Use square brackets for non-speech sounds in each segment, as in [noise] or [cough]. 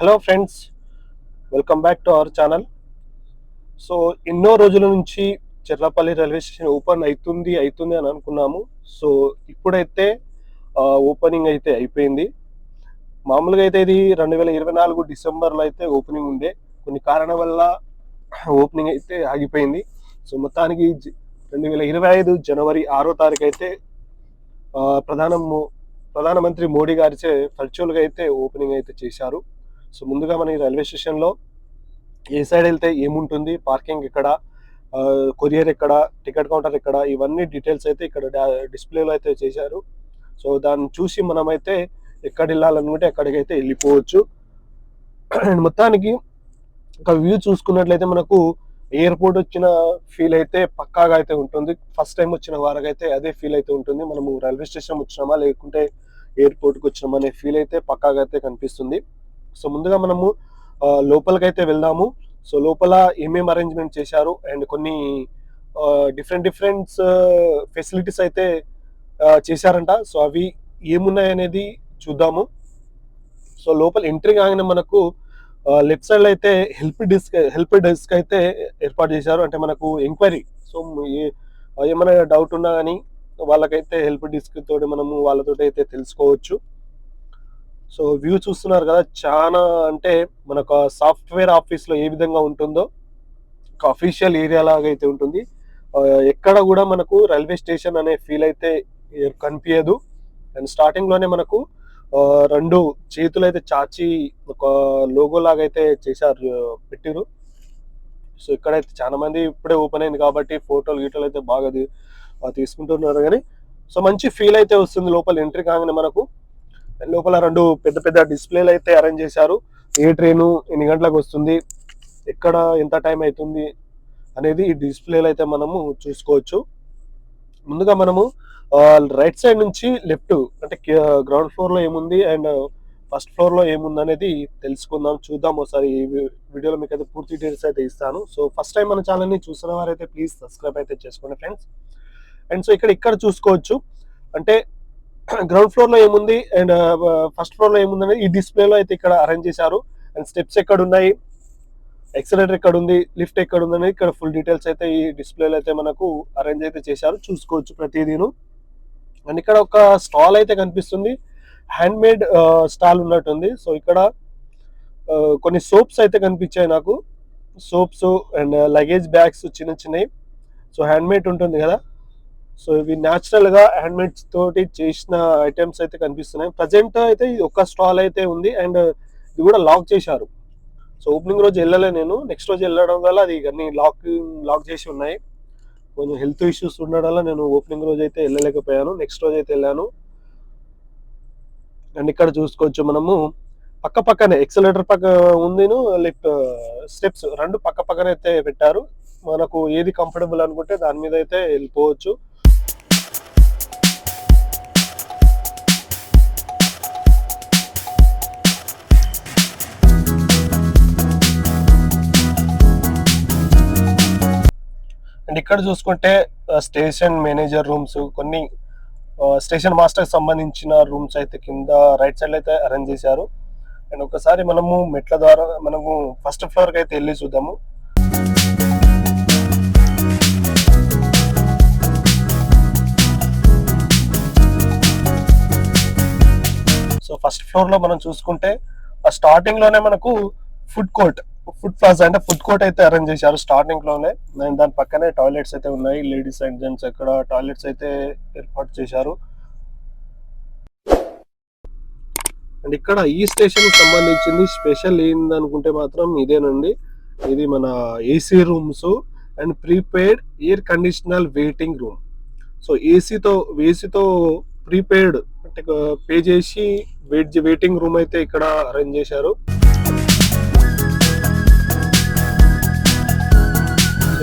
Hello friends welcome back to our channel so ఎన్నో రోజుల నుంచి చెర్లపల్లి రైల్వే స్టేషన్ ఓపెన్ అవుతుంది అవుతుంది అని అనుకున్నాము. సో ఇప్పుడైతే ఓపెనింగ్ అయితే అయిపోయింది. మామూలుగా అయితే ఇది రెండు వేల ఇరవై నాలుగు డిసెంబర్లో అయితే ఓపెనింగ్ ఉండే. కొన్ని కారణం వల్ల ఓపెనింగ్ అయితే ఆగిపోయింది. సో మొత్తానికి రెండు వేల ఇరవై ఐదు జనవరి ఆరో తారీఖు అయితే ప్రధానము ప్రధానమంత్రి మోడీ గారిచే వర్చువల్గా అయితే ఓపెనింగ్ అయితే చేశారు. సో ముందుగా మనం ఈ రైల్వే స్టేషన్లో ఏ సైడ్ వెళ్తే ఏముంటుంది? పార్కింగ్ ఎక్కడ? కొరియర్ ఎక్కడ? టికెట్ కౌంటర్ ఎక్కడ? ఇవన్నీ డీటెయిల్స్ అయితే ఇక్కడ డిస్ప్లేలో అయితే చేశారు. సో దాన్ని చూసి మనమైతే ఎక్కడ వెళ్ళాలనుకుంటే అక్కడికైతే వెళ్ళిపోవచ్చు. అండ్ మొత్తానికి ఒక వ్యూ చూసుకున్నట్లయితే మనకు ఎయిర్పోర్ట్ వచ్చిన ఫీల్ అయితే పక్కాగా అయితే ఉంటుంది. ఫస్ట్ టైం వచ్చిన వారికైతే అదే ఫీల్ అయితే ఉంటుంది. మనము రైల్వే స్టేషన్ వచ్చినామా? లేకుంటే ఎయిర్పోర్ట్కి వచ్చినామా? అనే ఫీల్ అయితే పక్కాగా అయితే కనిపిస్తుంది. సో ముందుగా మనము ఆ, లోపలికైతే వెళ్దాము. సో లోపల ఏమేమి అరేంజ్మెంట్ చేశారు అండ్ కొన్ని డిఫరెంట్ డిఫరెంట్ ఫెసిలిటీస్ అయితే చేశారంట. సో అవి ఏమున్నాయి అనేది చూద్దాము. సో లోపల ఎంట్రీ కాగానే మనకు లెఫ్ట్ సైడ్ అయితే హెల్ప్ డెస్క్ హెల్ప్ డెస్క్ అయితే ఏర్పాటు చేశారు. అంటే మనకు ఎంక్వైరీ సో ఏమైనా డౌట్ ఉన్నా కానీ వాళ్ళకైతే హెల్ప్ డెస్క్ తోటి మనము వాళ్ళతో అయితే తెలుసుకోవచ్చు. సో వ్యూ చూస్తున్నారు కదా చాలా అంటే మనకు సాఫ్ట్వేర్ ఆఫీస్లో ఏ విధంగా ఉంటుందో ఒక అఫీషియల్ ఏరియా లాగా అయితే ఉంటుంది. ఎక్కడ కూడా మనకు రైల్వే స్టేషన్ అనే ఫీల్ అయితే కనిపించదు అండ్ స్టార్టింగ్లోనే మనకు రెండు చేతులు అయితే చాచి ఒక లోగో లాగా అయితే చేశారు పెట్టిరు సో ఇక్కడైతే చాలా మంది ఇప్పుడే ఓపెన్ అయింది కాబట్టి ఫోటోలు గీటోలు అయితే బాగా తీసుకుంటున్నారు కానీ సో మంచి ఫీల్ అయితే వస్తుంది లోపల ఎంట్రీ కాగానే మనకు. లోపల రెండు పెద్ద పెద్ద డిస్ప్లేలు అయితే అరేంజ్ చేశారు. ఏ ట్రైను ఎన్ని గంటలకు వస్తుంది ఎక్కడ ఎంత టైం అవుతుంది అనేది ఈ డిస్ప్లేలు అయితే మనము చూసుకోవచ్చు. ముందుగా మనము రైట్ సైడ్ నుంచి లెఫ్ట్ అంటే గ్రౌండ్ ఫ్లోర్లో ఏముంది అండ్ ఫస్ట్ ఫ్లోర్లో ఏముంది అనేది తెలుసుకుందాం చూద్దాం ఒకసారి ఈ వీడియోలో మీకు అయితే పూర్తి డీటెయిల్స్ అయితే ఇస్తాను. సో ఫస్ట్ టైం మన ఛానల్ని చూసిన వారైతే ప్లీజ్ సబ్స్క్రైబ్ అయితే చేసుకోండి ఫ్రెండ్స్ అండ్ సో ఇక్కడ ఇక్కడ చూసుకోవచ్చు. అంటే [clears throat] గ్రౌండ్ ఫ్లోర్లో ఏముంది? అండ్ ఫస్ట్ ఫ్లోర్లో ఏముంది అనేది ఈ డిస్ప్లేలో అయితే ఇక్కడ అరేంజ్ చేశారు. అండ్ స్టెప్స్ ఎక్కడ ఉన్నాయి ఎక్సలేటర్ ఎక్కడ ఉంది లిఫ్ట్ ఎక్కడ ఉంది అనేది ఇక్కడ ఫుల్ డీటెయిల్స్ అయితే ఈ డిస్ప్లేలో అయితే మనకు అరేంజ్ అయితే చేశారు. చూసుకోవచ్చు ప్రతిదీను. అండ్ ఇక్కడ ఒక స్టాల్ అయితే కనిపిస్తుంది. హ్యాండ్ మేడ్ స్టాల్ ఉన్నట్టుంది. సో ఇక్కడ కొన్ని సోప్స్ అయితే కనిపించాయి నాకు. సోప్స్ అండ్ లగేజ్ బ్యాగ్స్ చిన్న చిన్నవి. సో హ్యాండ్ మేడ్ ఉంటుంది కదా? సో ఇవి న్యాచురల్గా హ్యాండ్ మేడ్ తోటి చేసిన ఐటమ్స్ అయితే కనిపిస్తున్నాయి. ప్రజెంట్ అయితే ఇది ఒక స్టాల్ అయితే ఉంది అండ్ ఇది కూడా లాక్ చేశారు. సో ఓపెనింగ్ రోజు వెళ్ళలే నేను. నెక్స్ట్ రోజు వెళ్ళడం వల్ల అది అన్ని లాక్ లాక్ చేసి ఉన్నాయి. కొంచెం హెల్త్ ఇష్యూస్ ఉండడం వల్ల నేను ఓపెనింగ్ రోజు అయితే వెళ్ళలేకపోయాను. నెక్స్ట్ రోజు అయితే వెళ్ళాను. అండ్ ఇక్కడ చూసుకోవచ్చు మనము పక్క పక్కనే ఎక్సలేటర్ పక్క ఉంది లిఫ్ట్ స్టెప్స్ రెండు పక్క పక్కన అయితే పెట్టారు. మనకు ఏది కంఫర్టబుల్ అనుకుంటే దాని మీద అయితే వెళ్ళిపోవచ్చు. అండ్ ఇక్కడ చూసుకుంటే స్టేషన్ మేనేజర్ రూమ్స్ కొన్ని స్టేషన్ మాస్టర్ సంబంధించిన రూమ్స్ అయితే కింద రైట్ సైడ్ అయితే అరేంజ్ చేశారు. అండ్ ఒకసారి మనము మెట్ల ద్వారా మనము ఫస్ట్ ఫ్లోర్ అయితే వెళ్ళి చూద్దాము. సో ఫస్ట్ ఫ్లోర్లో మనం చూసుకుంటే ఆ స్టార్టింగ్లోనే మనకు ఫుడ్ కోర్ట్ ఫుడ్ ప్లాజా అంటే ఫుడ్ కోర్ట్ అయితే అరేంజ్ చేశారు స్టార్టింగ్లోనే. అండ్ దాని పక్కనే టాయిలెట్స్ అయితే ఉన్నాయి. లేడీస్ అండ్ జెంట్స్ అక్కడ టాయిలెట్స్ అయితే ఏర్పాటు చేశారు. అండ్ ఇక్కడ ఈ స్టేషన్కి సంబంధించింది స్పెషల్ ఏందనుకుంటే మాత్రం ఇదేనండి. ఇది మన AC rooms and prepaid air conditional waiting room so ఏసీతో ఏసీతో ప్రీపెయిడ్ అంటే uh, పే చేసి వెయిట్ వెయిటింగ్ రూమ్ అయితే ఇక్కడ అరేంజ్ చేశారు.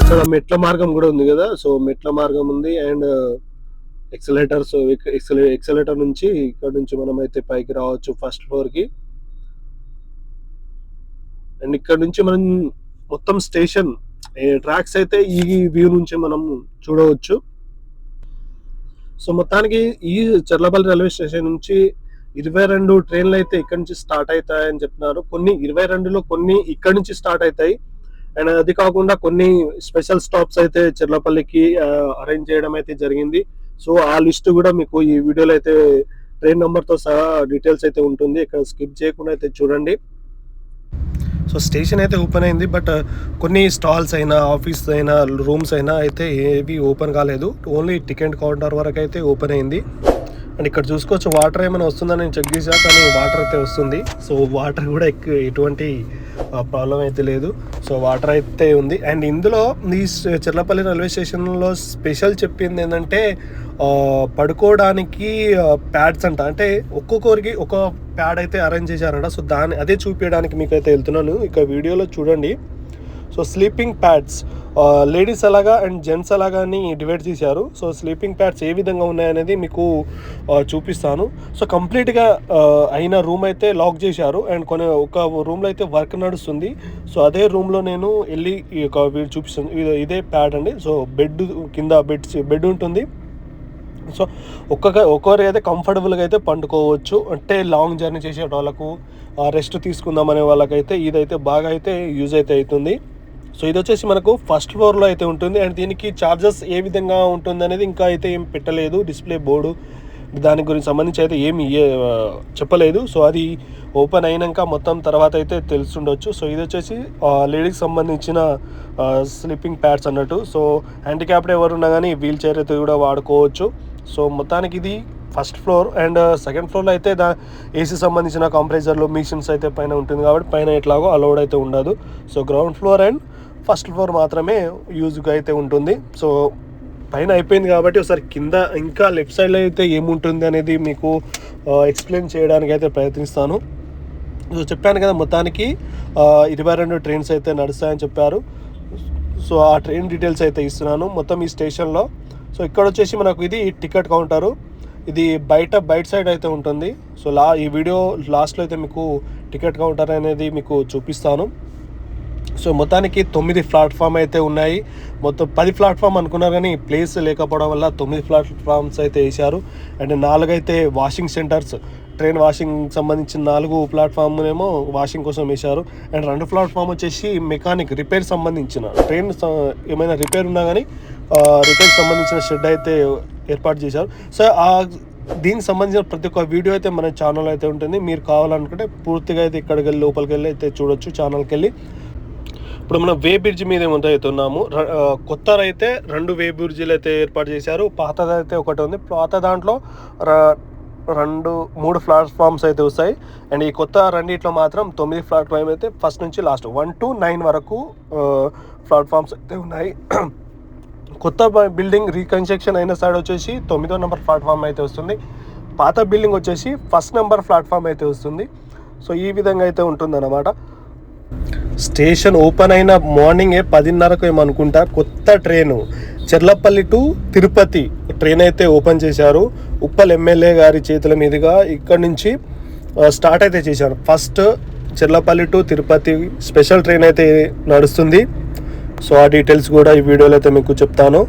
ఇక్కడ మెట్ల మార్గం కూడా ఉంది కదా. సో మెట్ల మార్గం ఉంది అండ్ ఎక్సలేటర్స్ ఎక్సలేటర్ నుంచి ఇక్కడ నుంచి మనం అయితే పైకి రావచ్చు ఫస్ట్ ఫ్లోర్కి. అండ్ ఇక్కడ నుంచి మనం మొత్తం స్టేషన్ ట్రాక్స్ అయితే ఈ వ్యూ నుంచి మనం చూడవచ్చు. సో మొత్తానికి ఈ చర్లపల్లి రైల్వే స్టేషన్ నుంచి ఇరవై రెండు ట్రైన్లు అయితే ఇక్కడ నుంచి స్టార్ట్ అవుతాయని చెప్తున్నారు కొన్ని ఇరవై రెండులో కొన్ని ఇక్కడ నుంచి స్టార్ట్ అవుతాయి. అండ్ అది కాకుండా కొన్ని స్పెషల్ స్టాప్స్ అయితే చెర్లపల్లికి అరేంజ్ చేయడం అయితే జరిగింది. సో ఆ లిస్ట్ కూడా మీకు ఈ వీడియోలో అయితే ట్రైన్ నెంబర్తో సహా డీటెయిల్స్ అయితే ఉంటుంది. ఇక్కడ స్కిప్ చేయకుండా అయితే చూడండి. సో స్టేషన్ అయితే ఓపెన్ అయింది. బట్ కొన్ని స్టాల్స్ అయినా ఆఫీస్ అయినా రూమ్స్ అయినా అయితే ఏవి ఓపెన్ కాలేదు. ఓన్లీ టికెట్ కౌంటర్ వరకు అయితే ఓపెన్ అయింది. అండ్ ఇక్కడ చూసుకోవచ్చు వాటర్ ఏమైనా వస్తుందని నేను చెక్ చేసా కానీ వాటర్ అయితే వస్తుంది. సో వాటర్ కూడా ఎక్కువ ఎటువంటి ప్రాబ్లం అయితే లేదు. సో వాటర్ అయితే ఉంది. అండ్ ఇందులో ఈ చెర్లపల్లి రైల్వే స్టేషన్లో స్పెషల్ చెప్పింది ఏంటంటే పడుకోవడానికి ప్యాడ్స్ అంట. అంటే ఒక్కొక్కరికి ఒక ప్యాడ్ అయితే అరేంజ్ చేశారంట. సో దాని అదే చూపించడానికి మీకు అయితే వెళ్తున్నాను. ఇక వీడియోలో చూడండి. సో స్లీపింగ్ ప్యాడ్స్ లేడీస్ అలాగా అండ్ జెంట్స్ అలాగా అని డివైడ్ చేశారు. సో స్లీపింగ్ ప్యాడ్స్ ఏ విధంగా ఉన్నాయనేది మీకు చూపిస్తాను. సో కంప్లీట్గా అయిన రూమ్ అయితే లాక్ చేశారు. అండ్ కొన్ని ఒక రూమ్లో అయితే వర్క్ నడుస్తుంది. సో అదే రూమ్లో నేను వెళ్ళి ఈ యొక్క వీడు చూపిస్తాను. ఇదే ప్యాడ్ అండి. సో బెడ్ కింద బెడ్ బెడ్ ఉంటుంది. సో ఒక్కొక్క ఒక్కొక్కరు అయితే కంఫర్టబుల్గా అయితే పండుకోవచ్చు. అంటే లాంగ్ జర్నీ చేసే వాళ్ళకు రెస్ట్ తీసుకుందాం అనే వాళ్ళకైతే ఇదైతే బాగా అయితే యూజ్ అయితే అవుతుంది. సో ఇది వచ్చేసి మనకు ఫస్ట్ ఫ్లోర్లో అయితే ఉంటుంది. అండ్ దీనికి ఛార్జెస్ ఏ విధంగా ఉంటుంది అనేది ఇంకా అయితే ఏం పెట్టలేదు. డిస్ప్లే బోర్డు దాని గురించి సంబంధించి అయితే ఏమి చెప్పలేదు. సో అది ఓపెన్ అయినాక మొత్తం తర్వాత అయితే తెలుసుండొచ్చు సో ఇది వచ్చేసి లేడీకి సంబంధించిన స్లీపింగ్ ప్యాడ్స్ అన్నట్టు. సో హ్యాండిక్యాప్డ్ ఎవరు ఉన్నా కానీ వీల్ చైర్ అయితే కూడా వాడుకోవచ్చు. సో మొత్తానికి ఇది ఫస్ట్ ఫ్లోర్ అండ్ సెకండ్ ఫ్లోర్లో అయితే దా ఏసీ సంబంధించిన కంప్రెసర్లు మిషన్స్ అయితే పైన ఉంటుంది కాబట్టి పైన ఎట్లాగో అలౌడ్ అయితే ఉండదు. So ground floor and first floor మాత్రమే యూజ్గా అయితే ఉంటుంది. సో పైన అయిపోయింది కాబట్టి ఒకసారి కింద ఇంకా లెఫ్ట్ సైడ్లో అయితే ఏముంటుంది అనేది మీకు ఎక్స్ప్లెయిన్ చేయడానికి అయితే ప్రయత్నిస్తాను. సో చెప్పాను కదా మొత్తానికి ఇరవై రెండు ట్రైన్స్ అయితే నడుస్తాయని చెప్పారు. సో ఆ ట్రైన్ డీటెయిల్స్ అయితే ఇస్తున్నాను. మొత్తం ఈ స్టేషన్లో సో ఇక్కడ వచ్చేసి మనకు ఇది టికెట్ కౌంటరు. ఇది బయట బయట సైడ్ అయితే ఉంటుంది. సో లా ఈ వీడియో లాస్ట్లో అయితే మీకు టికెట్ కౌంటర్ అనేది మీకు చూపిస్తాను. సో మొత్తానికి తొమ్మిది ప్లాట్ఫామ్ అయితే ఉన్నాయి. మొత్తం పది ప్లాట్ఫామ్ అనుకున్నారు కానీ ప్లేస్ లేకపోవడం వల్ల తొమ్మిది ప్లాట్ఫామ్స్ అయితే వేశారు. అండ్ నాలుగు అయితే వాషింగ్ సెంటర్స్ ట్రైన్ వాషింగ్ సంబంధించిన నాలుగు ప్లాట్ఫామ్ ఏమో వాషింగ్ కోసం వేశారు. అండ్ రెండు ప్లాట్ఫామ్ వచ్చేసి మెకానిక్ రిపేర్ సంబంధించిన ట్రైన్ ఏమైనా రిపేర్ ఉన్నా కానీ రిపేర్ సంబంధించిన షెడ్ అయితే ఏర్పాటు చేశారు. సో ఆ దీనికి సంబంధించిన ప్రతి ఒక్క వీడియో అయితే మన ఛానల్ అయితే ఉంటుంది. మీరు కావాలనుకుంటే పూర్తిగా అయితే ఇక్కడికి వెళ్ళి లోపలికి వెళ్ళి అయితే చూడొచ్చు ఛానల్కి వెళ్ళి ఇప్పుడు మనం వే బ్రిడ్జ్ మీద ఏముందో అయితే ఉన్నాము కొత్త అయితే రెండు వే బ్రిడ్జిలు అయితే ఏర్పాటు చేశారు. పాతది అయితే ఒకటి ఉంది. పాత దాంట్లో రెండు మూడు ప్లాట్ఫామ్స్ అయితే వస్తాయి. అండ్ ఈ కొత్త రెండిట్లో మాత్రం తొమ్మిది ప్లాట్ఫామ్ అయితే ఫస్ట్ నుంచి లాస్ట్ వన్ టు నైన్ వరకు ప్లాట్ఫామ్స్ అయితే ఉన్నాయి. [clears throat] కొత్త బిల్డింగ్ రీకన్స్ట్రక్షన్ అయిన సైడ్ వచ్చేసి తొమ్మిదో నెంబర్ ప్లాట్ఫామ్ అయితే వస్తుంది. పాత బిల్డింగ్ వచ్చేసి ఫస్ట్ నెంబర్ ప్లాట్ఫామ్ అయితే వస్తుంది. సో ఈ విధంగా అయితే ఉంటుందన్నమాట. స్టేషన్ ఓపెన్ అయిన మార్నింగే పదిన్నరకు ఏమనుకుంటా? కొత్త train. Cherlapalli to Tirupati train అయితే ఓపెన్ చేశారు. ఉప్పల్ ఎమ్మెల్యే గారి చేతుల మీదుగా ఇక్కడ నుంచి స్టార్ట్ అయితే చేశారు. First Cherlapalli to Tirupati special train అయితే నడుస్తుంది. సో ఆ డీటెయిల్స్ కూడా ఈ వీడియోలో అయితే మీకు చెప్తాను.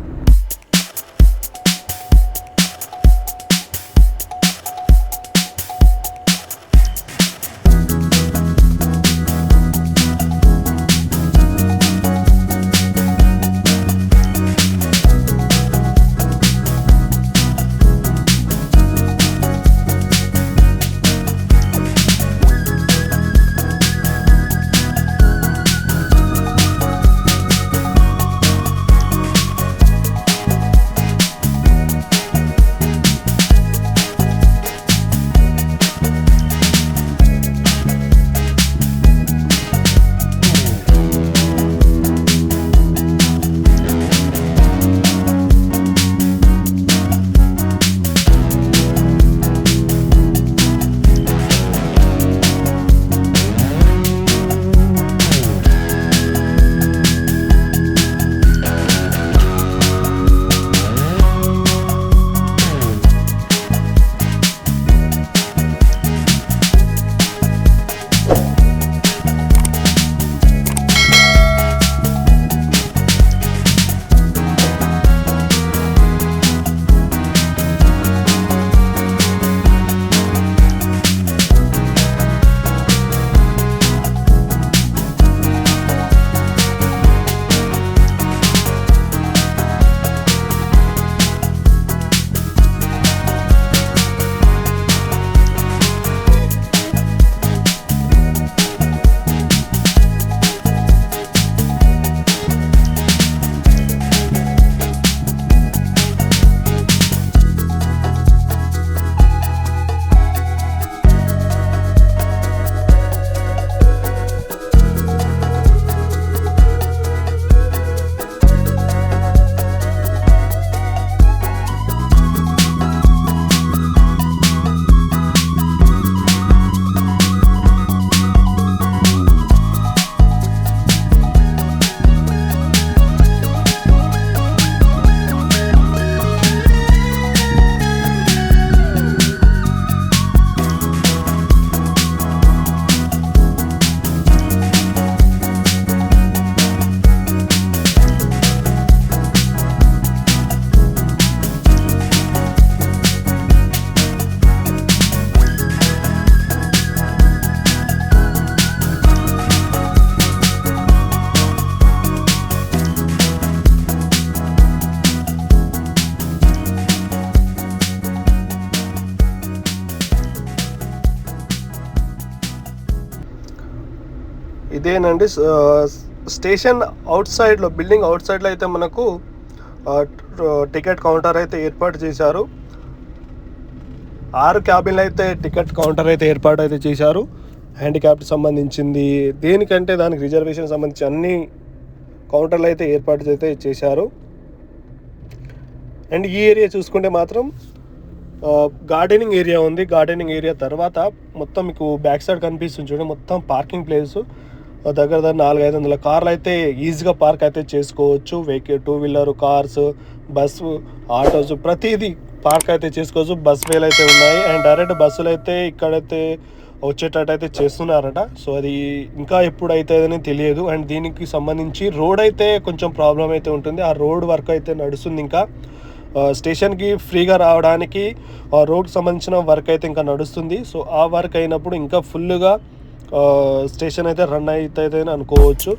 ఇదేనండి స్టేషన్ అవుట్ సైడ్లో బిల్డింగ్ అవుట్ సైడ్లో అయితే మనకు టికెట్ కౌంటర్ అయితే ఏర్పాటు చేశారు. ఆరు క్యాబిన్లు అయితే టికెట్ కౌంటర్ అయితే ఏర్పాటు అయితే చేశారు. హ్యాండిక్యాప్ట్ సంబంధించింది దేనికంటే దానికి రిజర్వేషన్ సంబంధించి అన్ని కౌంటర్లు అయితే ఏర్పాటు అయితే చేశారు. అండ్ ఈ ఏరియా చూసుకుంటే మాత్రం గార్డెనింగ్ ఏరియా ఉంది. గార్డెనింగ్ ఏరియా తర్వాత మొత్తం మీకు బ్యాక్ సైడ్ కనిపిస్తుంది చూడండి మొత్తం పార్కింగ్ ప్లేస్. దగ్గర దగ్గర నాలుగు ఐదు వందల కార్లు అయితే ఈజీగా పార్క్ అయితే చేసుకోవచ్చు. Vehicle two wheeler cars bus autos ప్రతిదీ పార్క్ అయితే చేసుకోవచ్చు. బస్ వేలు అయితే ఉన్నాయి. అండ్ డైరెక్ట్ బస్సులు అయితే ఇక్కడైతే వచ్చేటట్టు అయితే చేస్తున్నారట. సో అది ఇంకా ఎప్పుడు అవుతుందని తెలియదు. అండ్ దీనికి సంబంధించి రోడ్ అయితే కొంచెం ప్రాబ్లం అయితే ఉంటుంది. ఆ రోడ్ వర్క్ అయితే నడుస్తుంది ఇంకా. స్టేషన్కి ఫ్రీగా రావడానికి ఆ రోడ్కి సంబంధించిన వర్క్ అయితే ఇంకా నడుస్తుంది. సో ఆ వర్క్ అయినప్పుడు ఇంకా ఫుల్గా స్టేషన్ అయితే రన్ అవుతుంది అనుకోవచ్చు.